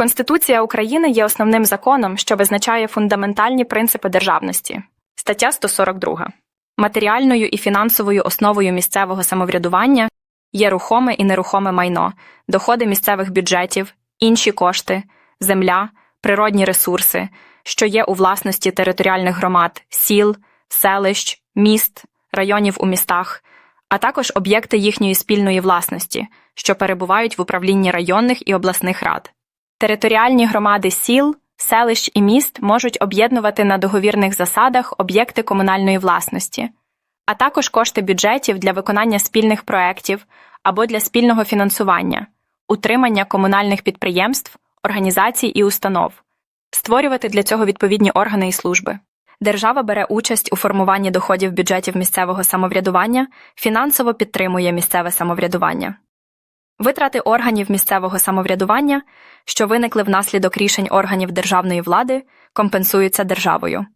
Конституція України є основним законом, що визначає фундаментальні принципи державності. Стаття 142. Матеріальною і фінансовою основою місцевого самоврядування є рухоме і нерухоме майно, доходи місцевих бюджетів, інші кошти, земля, природні ресурси, що є у власності територіальних громад, сіл, селищ, міст, районів у містах, а також об'єкти їхньої спільної власності, що перебувають в управлінні районних і обласних рад. Територіальні громади сіл, селищ і міст можуть об'єднувати на договірних засадах об'єкти комунальної власності, а також кошти бюджетів для виконання спільних проєктів або для спільного фінансування, утримання комунальних підприємств, організацій і установ, створювати для цього відповідні органи і служби. Держава бере участь у формуванні доходів бюджетів місцевого самоврядування, фінансово підтримує місцеве самоврядування. Витрати органів місцевого самоврядування, що виникли внаслідок рішень органів державної влади, компенсуються державою.